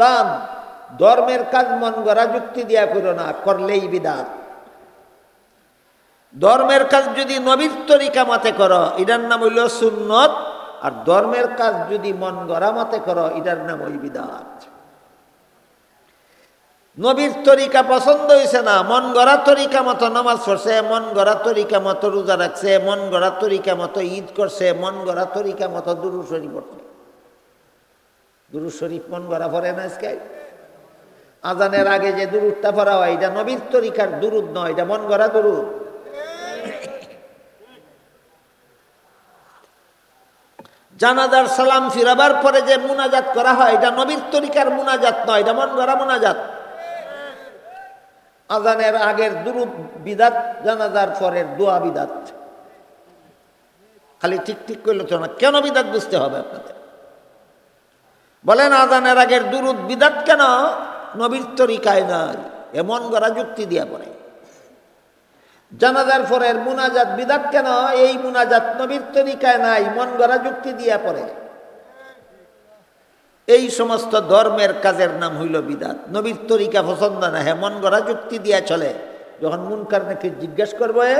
দান, ধর্মের কাজ মন গড়া, যুক্তি দিয়া করো না, করলেই বিদাত। ধর্মের কাজ যদি নবীর তরিকা মতে করো, এটার নাম হইল সুন্নত, আর ধর্মের কাজ যদি মন গড়া মতে করো, এটার নাম ওই বিদাত। নবীর তরিকা পছন্দ হয়েছে না, মন গড়া তরিকা মতো নামাজ পড়ছে, মন গড়া তরিকা মতো রোজা রাখছে, মন গড়া তরিকা মতো ঈদ করছে, মন গড়া তরিকা মতো দুরু শরীফ পড়ছে। দুরু শরীফ মন গড়া পড়ে না আজকে? আজানের আগে যে দুরুদটা পড়া হয়, এটা নবীর তরিকার দুরুদ নয়, এটা মন গড়া দুরুদ। জানাজার সালাম ফিরাবার পরে যে মুনাজাত করা হয়, এটা নবীর তরিকার মুনাজাত নয়, এটা মন গড়া মুনাজাত। আজানের আগের দুরুদ বিদাত, জানাজার পরের দোয়া বিদাত। খালি ঠিক ঠিক করলে তো না, কেন বিদাত বুঝতে হবে আপনাদের? বলেন, আজানের আগের দুরুদ বিদাত কেন? নবীর তরিকায় নাই। এমন গড়া যুক্তি দিয়া পড়ে। জানাজার পরের মুনাজাত বিদাত কেন? এই মুনাজাত নবীর তরিকায় নাই, মন গড়া যুক্তি দিয়া পড়ে। এই সমস্ত ধর্মের কাজের নাম হইল বিদাত। নবীর তরিকা পছন্দ না হ্যাঁ মন গড়া যুক্তি দিয়া চলে। যখন মুনকার নাকি জিজ্ঞেস করব এ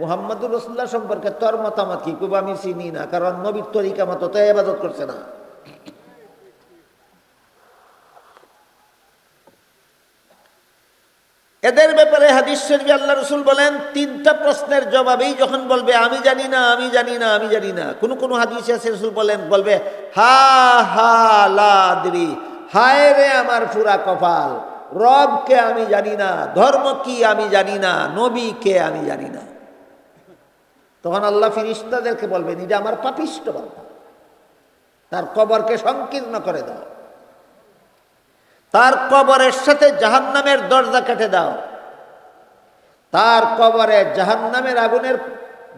মোহাম্মদুর রসুল্লাহ সম্পর্কে তোর মতামত কি? খুব আমি চিনি না, কারণ নবীর তরিকা মতো তো এবাদত করছে না। এদের ব্যাপারে হাদিস শরীফে আল্লাহ রসুল বলেন, তিনটা প্রশ্নের জবাবেই যখন বলবে, আমি জানি না, আমি জানি না, আমি জানি না। কোনো কোনো হাদিস আছে রসুল বলেন, বলবে, হা হা লাদ্রি হায় রে আমার পুরা কপাল, রবকে আমি জানি না, ধর্ম কি আমি জানি না নবী কে আমি জানি না। তখন আল্লাহ ফিরিস্তাদেরকে বলবেন, এটা আমার পাপিষ্ট বাবা তার কবরকে সংকীর্ণ করে দাও। তার কবরের সাথে জাহান্নামের দরজা কেটে দাও। তার কবরে জাহান্নামের আগুনের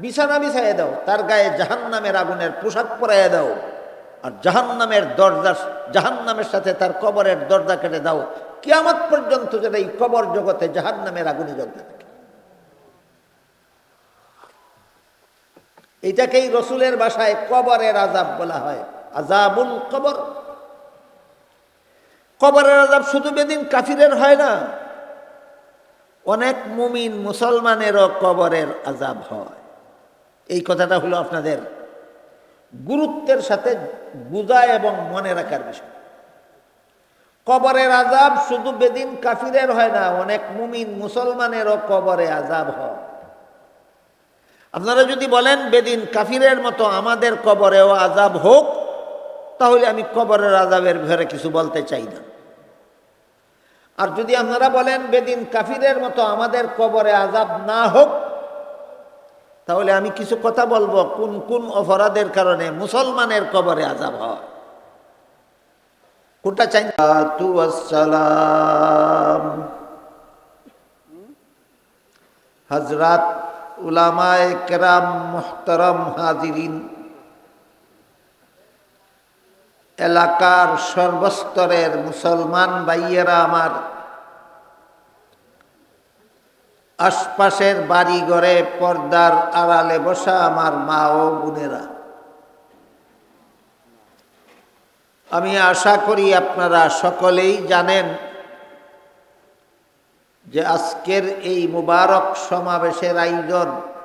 বিছানা বিছাইয়ে দাও, তার গায়ে জাহান্নামের আগুনের পোশাক পরাইয়ে দাও আর জাহান্নামের দরজা, জাহান্নামের সাথে তার কবরের দরজা কেটে দাও। কিয়ামত পর্যন্ত যেন এই কবর জগতে জাহান্নামের আগুনে জ্বলতে থাকে। এটাকেই রসুলের বাসায় কবরের আজাব বলা হয়। আজাবুল কবর। কবরের আজাব শুধু বেদিন কাফিরের হয় না, অনেক মুমিন মুসলমানেরও কবরের আজাব হয়। এই কথাটা হলো আপনাদের গুরুত্বের সাথে বুঝা এবং মনে রাখার বিষয়। কবরের আজাব শুধু বেদিন কাফিরের হয় না, অনেক মুমিন মুসলমানেরও কবরে আজাব হয়। আপনারা যদি বলেন বেদিন কাফিরের মতো আমাদের কবরেও আজাব হোক, তাহলে আমি কবরের আজাবের ঘরে কিছু বলতে চাই না। আর যদি আপনারা বলেন, বেদিন কাফিরের মতো আমাদের কবরে আজাব না হোক, তাহলে আমি কিছু কথা বলব, কোন কোন অপরাধের কারণে মুসলমানের কবরে আজাব হয়। কোনটা চাই? হজরত উলামায়ে কেরাম, মোহতরম হাজিরিন। এলাকার সর্বস্তরের মুসলমান ভাইয়েরা আমার। আশপাশের বাড়ি ঘরে পর্দার আড়ালে বসা আমার মা ও বোনেরা। আমি আশা করি আপনারা সকলেই জানেন যে আজকের এই মুবারক সমাবেশের আয়োজন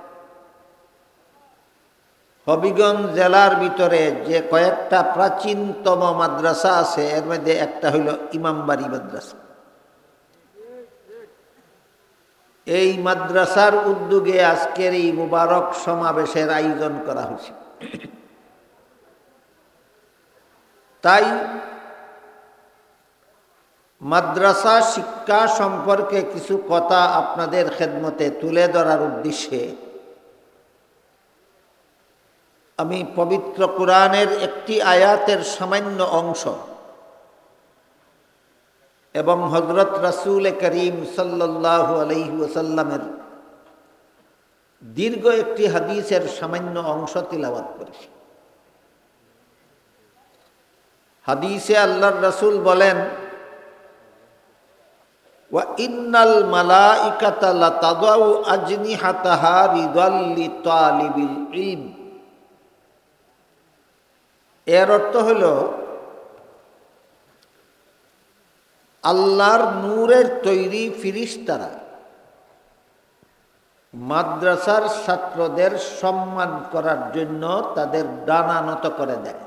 হবিগঞ্জ জেলার ভিতরে যে কয়েকটা প্রাচীনতম মাদ্রাসা আছে, এর মধ্যে একটা হইল ইমামবাড়ি মাদ্রাসা। এই মাদ্রাসার উদ্যোগে আজকের এই মুবারক সমাবেশের আয়োজন করা হয়েছে। তাই মাদ্রাসা শিক্ষা সম্পর্কে কিছু কথা আপনাদের খেদমতে তুলে ধরার উদ্দেশ্যে আমি পবিত্র কোরআনের একটি আয়াতের সামান্য অংশ। এবং হজরত রাসুল করিম সাল্লাহু আলহি ওসাল্লামের দীর্ঘ একটি হাদিসের সামান্য অংশ তিলাবাত করেছি। হাদিসে আল্লাহর রাসুল বলেন ইন্নাল মালাইকাতা লাতাদাউ আজনিহাতাহা রিদাল্লি তালিবিল এর অর্থ হল, আল্লাহর নূরের তৈরি ফিরিস্তারা, মাদ্রাসার ছাত্রদের সম্মান করার জন্য তাদের ডানা নত করে দেয়।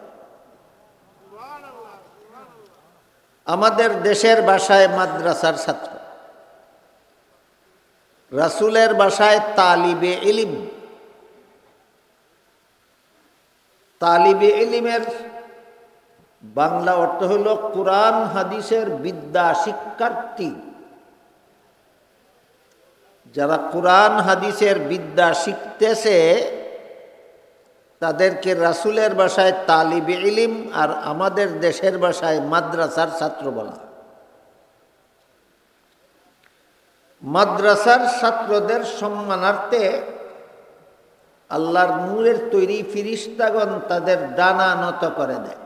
আমাদের দেশের ভাষায় মাদ্রাসার ছাত্র, রাসুলের ভাষায় তালিবে ইলিম। তালিবে এলিমের বাংলা অর্থ হল কোরআন, হাদিসের বিদ্যা, শিক্ষার্থী। যারা কোরআন, হাদিসের বিদ্যা শিখতেছে, তাদেরকে রাসুলের ভাষায় তালিবে ইলিম আর আমাদের দেশের ভাষায় মাদ্রাসার ছাত্র বলা মাদ্রাসার ছাত্রদের সম্মানার্থে আল্লাহর নূরের তৈরি ফিরিস্তাগণ তাদের ডানা নত করে দেয়।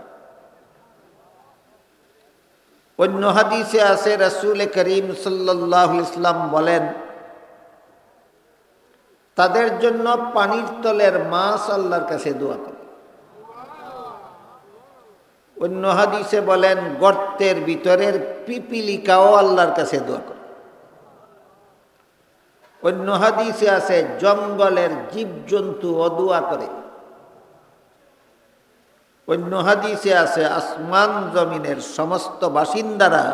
অন্য হাদিসে আছে, রসুল করিম সাল্লাহ ইসলাম বলেন, তাদের জন্য পানির তলের মাছ আল্লাহর কাছে দোয়া করে। অন্য হাদিসে বলেন, গর্তের ভিতরের পিপিলিকাও আল্লাহর কাছে দোয়া করে। অন্য হাদিসে আছে, জঙ্গলের জীবজন্তু অদুয়া করে। অন্য হাদিসে আছে, আসমান জমিনের সমস্ত বাসিন্দারা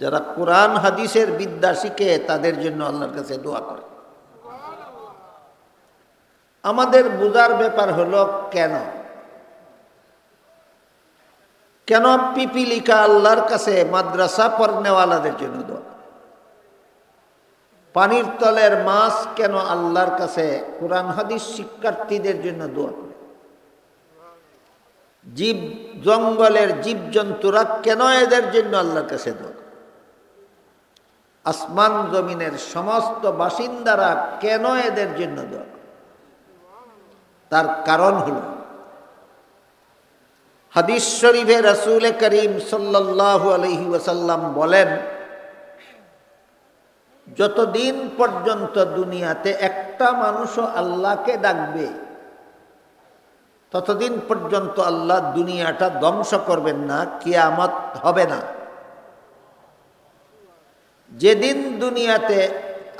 যারা কোরআন হাদিসের বিদ্যা শিখে, তাদের জন্য আল্লাহর কাছে দোয়া করে। আমাদের বোঝার ব্যাপার হলো, কেন? কেন পিপিলিকা আল্লাহর কাছে মাদ্রাসা পড়নেওয়ালাদের জন্য দোয়া? পানির তলের মাছ কেন আল্লাহর কাছে কোরআন, হাদিস শিক্ষার্থীদের জন্য দোয়া করে? জীব জঙ্গলের জীবজন্তুরা কেন এদের জন্য আল্লাহর কাছে দোয়া করে? আসমান জমিনের সমস্ত বাসিন্দারা কেন এদের জন্য দোয়া করে? তার কারণ হল, হাদিস শরীফে রসুল করিম সাল্লাহ আলহি ওসাল্লাম বলেন যতদিন পর্যন্ত দুনিয়াতে একটা মানুষও আল্লাহকে ডাকবে, ততদিন পর্যন্ত আল্লাহ দুনিয়াটা ধ্বংস করবেন না, কিয়ামত হবে না। যেদিন দুনিয়াতে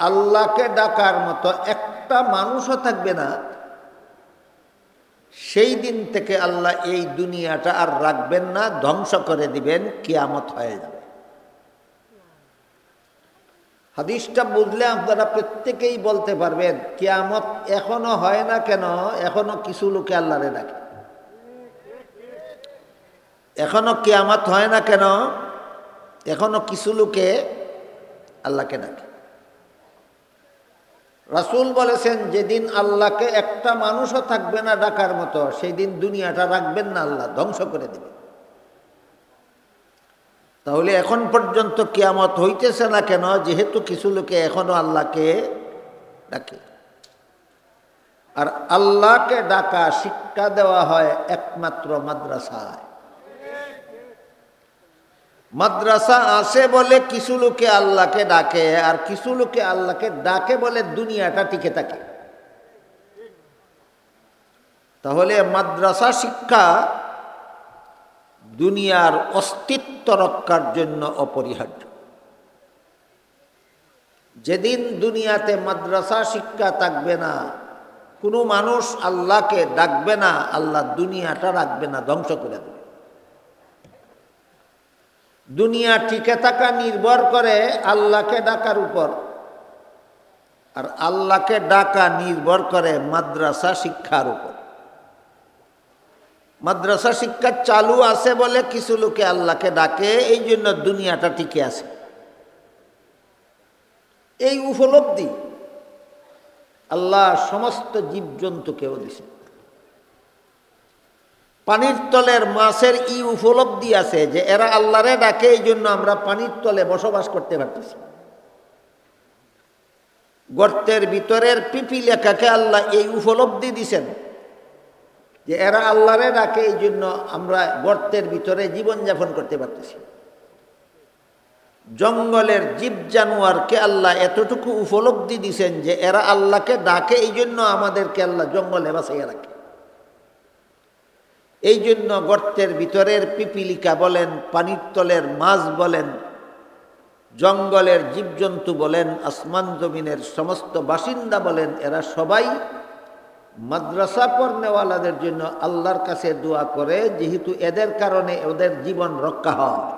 আল্লাহকে ডাকার মতো একটা মানুষও থাকবে না, সেই দিন থেকে আল্লাহ এই দুনিয়াটা আর রাখবেন না, ধ্বংস করে দিবেন, কিয়ামত হয়ে যাবে। হাদিসটা বুঝলে আপনারা প্রত্যেকেই বলতে পারবেন, কিয়ামত এখনও হয় না কেন? এখনও কিছু লোকে আল্লাহরে ডাকে। এখনও কিয়ামত হয় না কেন? এখনও কিছু লোকে আল্লাহকে ডাকে। রাসুল বলেছেন, যেদিন আল্লাহকে একটা মানুষও থাকবে না ডাকার মতো সেই দিন দুনিয়াটা রাখবেন না আল্লাহ, ধ্বংস করে দেবে তাহলে এখন পর্যন্ত কিয়ামত হইতেছে না কেন? যেহেতু কিছু লোকে এখনও আল্লাহকে ডাকে। আর আল্লাহকে ডাকা, শিক্ষা দেওয়া হয় একমাত্র মাদ্রাসায়। মাদ্রাসা আছে বলে কিছু লোকে আল্লাহকে ডাকে, আর কিছু লোকে আল্লাহকে ডাকে বলে দুনিয়াটা টিকে থাকে। তাহলে মাদ্রাসা শিক্ষা দুনিয়ার অস্তিত্ব রক্ষার জন্য অপরিহার্য। যেদিন দুনিয়াতে মাদ্রাসা শিক্ষা থাকবে না, কোনো মানুষ আল্লাহকে ডাকবে না, আল্লাহ দুনিয়াটা রাখবে না, ধ্বংস করে দেবে। দুনিয়া টিকে থাকা নির্ভর করে আল্লাহকে ডাকার উপর। আর আল্লাহকে ডাকা নির্ভর করে মাদ্রাসা শিক্ষার উপর। মাদ্রাসা শিক্ষা চালু আছে বলে কিছু লোকে আল্লাহকে ডাকে, এই জন্য দুনিয়াটা টিকে আছে। এই উপলব্ধি আল্লাহ সমস্ত জীবজন্তুকেও দিছে। পানির তলের মাছের ই উপলব্ধি আছে যে এরা আল্লাহরে ডাকে, এই জন্য আমরা পানির তলে বসবাস করতে পারতেছি। গর্তের ভিতরের পিপি লেখাকে আল্লাহ এই উপলব্ধি দিছেন। যে এরা আল্লাহরে ডাকে, এই জন্য আমরা গর্তের ভিতরে জীবনযাপন করতে পারতেছি। জঙ্গলের জীব জানোয়ারকে আল্লাহ এতটুকু উপলব্ধি দিছেন যে এরা আল্লাহকে ডাকে, এই জন্য আমাদেরকে আল্লাহ জঙ্গলে বাঁচাইয়া রাখে। এই জন্য গর্তের ভিতরের পিপিলিকা বলেন, পানির তলের মাছ বলেন, জঙ্গলের জীবজন্তু বলেন, আসমান জমিনের সমস্ত বাসিন্দা বলেন, এরা সবাই মাদ্রাসা পড়নেওয়ালাদের জন্য আল্লাহর কাছে দোয়া করে, যেহেতু এদের কারণে ওদের জীবন রক্ষা হয়।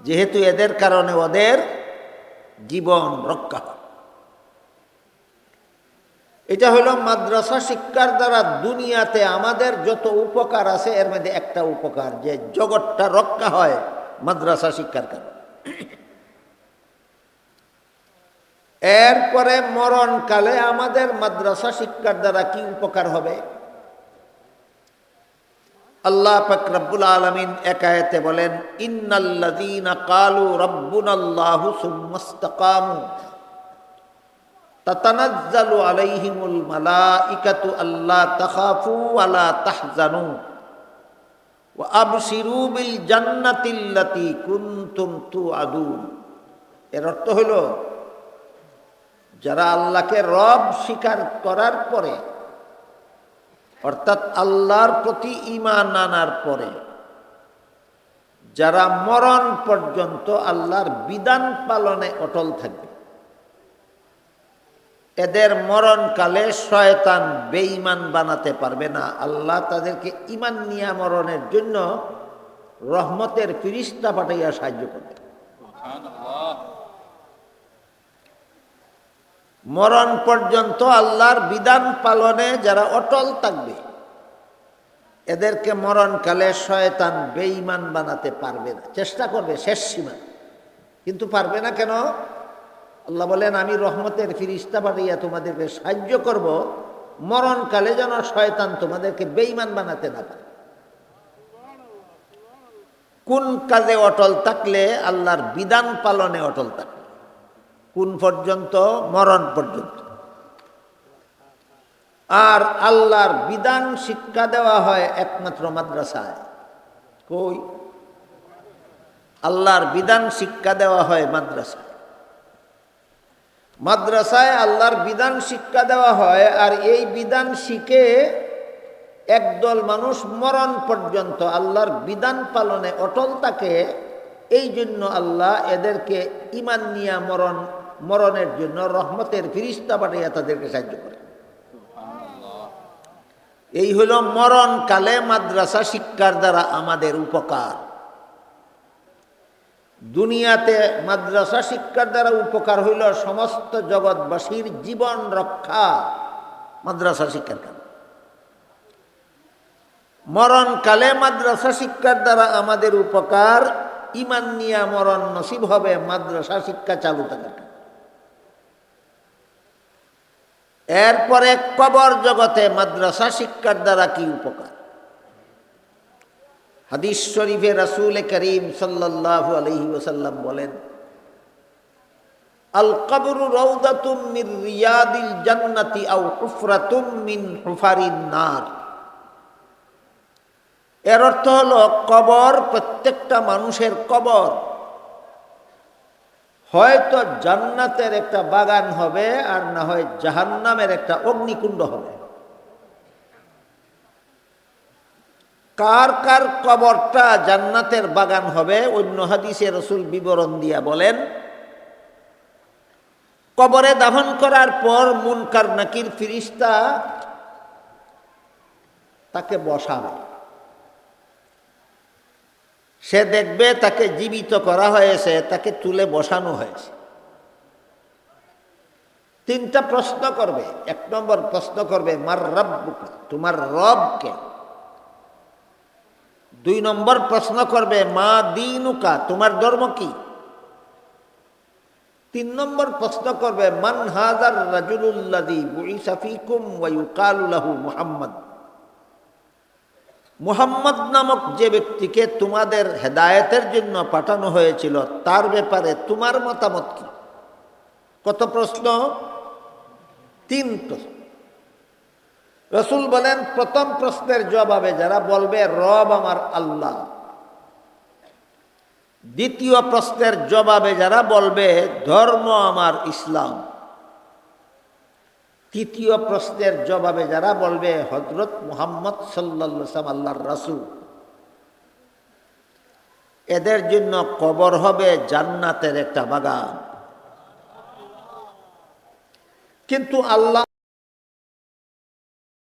যেহেতু এদের কারণে ওদের জীবন রক্ষা হয়। এটা হলো মাদ্রাসা শিক্ষার দ্বারা দুনিয়াতে আমাদের যত উপকার আছে, এর মধ্যে একটা উপকার, যে জগৎটা রক্ষা হয় মাদ্রাসা শিক্ষার কারণে। এরপরে মরণকালে আমাদের মাদ্রাসা শিক্ষার দ্বারা কি উপকার হবে? আল্লাহ ফাকরাবুল আলমিন একায়েতে বলেন, ইন্নাল্লাযীনা কালু রব্বুনাল্লাহু সুম্মাস্তাকামু তাতানাজ্জালু আলাইহিমুল মালাইকাতু আল্লা তাখাফু ওয়ালা তাহজানু। ওয়া আবশিরু বিল জান্নাতিল্লাতী কুনতুম তুআদুন। এর অর্থ হলো যারা আল্লাহকে রব স্বীকার করার পরে, অর্থাৎ আল্লাহর প্রতি ইমান আনার পরে, যারা মরণ পর্যন্ত আল্লাহর বিধান পালনে অটল থাকবে। এদের মরণকালে শয়তান বেঈমান বানাতে পারবে না। আল্লাহ তাদেরকে ইমান নিয়া মরণের জন্য রহমতের ফিরিস্তা পাঠাইয়া সাহায্য করবে। মরণ পর্যন্ত আল্লাহর বিধান পালনে যারা অটল থাকবে, এদেরকে মরণকালে শয়তান বেঈমান বানাতে পারবে না। চেষ্টা করবে, শেষ সীমা। কিন্তু পারবে না কেন? আল্লাহ বলেন, আমি রহমতের ফিরিস্তা পাঠিয়ে তোমাদেরকে সাহায্য করব। মরণকালে যেন শয়তান তোমাদেরকে বেঈমান বানাতে না পারে। কোন কাজে অটল থাকলে আল্লাহর বিধান পালনে অটল থাকবে? কোন পর্যন্ত? মরণ পর্যন্ত। আর আল্লাহর বিধান শিক্ষা দেওয়া হয় একমাত্র মাদ্রাসায়। কই? আল্লাহর বিধান শিক্ষা দেওয়া হয় মাদ্রাসায়। মাদ্রাসায় আল্লাহর বিধান শিক্ষা দেওয়া হয় আর এই বিধান শিখে একদল মানুষ মরণ পর্যন্ত আল্লাহর বিধান পালনে অটল থাকে এই জন্য আল্লাহ এদেরকে ইমান নিয়া মরণ মরণের জন্য রহমতের ফিরিস্তা পাঠিয়ে তাদেরকে সাহায্য করে। এই হলো মরণকালে মাদ্রাসা শিক্ষার দ্বারা আমাদের উপকার। দুনিয়াতে মাদ্রাসা শিক্ষার দ্বারা উপকার হইল সমস্ত জগৎবাসীর জীবন রক্ষা মাদ্রাসা শিক্ষার কারণে। মরণকালে মাদ্রাসা শিক্ষার দ্বারা আমাদের উপকার, ইমান নিয়া মরণ নসিব হবে মাদ্রাসা শিক্ষা চালু থাকার এরপরে কবর জগতে মাদ্রাসা শিক্ষার দ্বারা কি উপকার? হাদিস শরীফে রাসুল করিম সাল্লাহ আলহি ওসাল্লাম বলেন, আল কবরু রৌদাতুম মির রিয়াদিল জান্নাতি আও হুফরাতুম মিন হুফারিন নার। এর অর্থ হলো কবর প্রত্যেকটা মানুষের কবর। হয়তো জান্নাতের একটা বাগান হবে আর না হয় জাহান্নামের একটা অগ্নিকুণ্ড হবে। কার কার কবরটা জান্নাতের বাগান হবে, অন্য হাদিসে রসুল বিবরণ দিয়া বলেন, কবরে দাফন করার পর মুনকার নাকির ফিরিস্তা তাকে বসাবে। সে দেখবে তাকে জীবিত করা হয়েছে, তাকে তুলে বসানো হয়েছে। তিনটা প্রশ্ন করবে। এক নম্বর প্রশ্ন করবে, মার রব তোমার রবকে। দুই নম্বর প্রশ্ন করবে, মা দিনুকা? তোমার ধর্ম কি? তিন নম্বর প্রশ্ন করবে, মান হাজার ওয়াইকালুলাহু মুহাম্মদ? মুহাম্মদ নামক যে ব্যক্তিকে তোমাদের হেদায়েতের জন্য পাঠানো হয়েছিল, তার ব্যাপারে তোমার মতামত কি? কত প্রশ্ন? তিন প্রশ্ন। রসুল বলেন, প্রথম প্রশ্নের জবাবে যারা বলবে, রব আমার আল্লাহ। দ্বিতীয় প্রশ্নের জবাবে যারা বলবে, ধর্ম আমার ইসলাম। তৃতীয় প্রশ্নের জবাবে যারা বলবে হজরত মুহাম্মদ সাল্লাম আল্লাহর রাসু এদের জন্য কবর হবে জান্নাতের একটা বাগান। কিন্তু আল্লাহ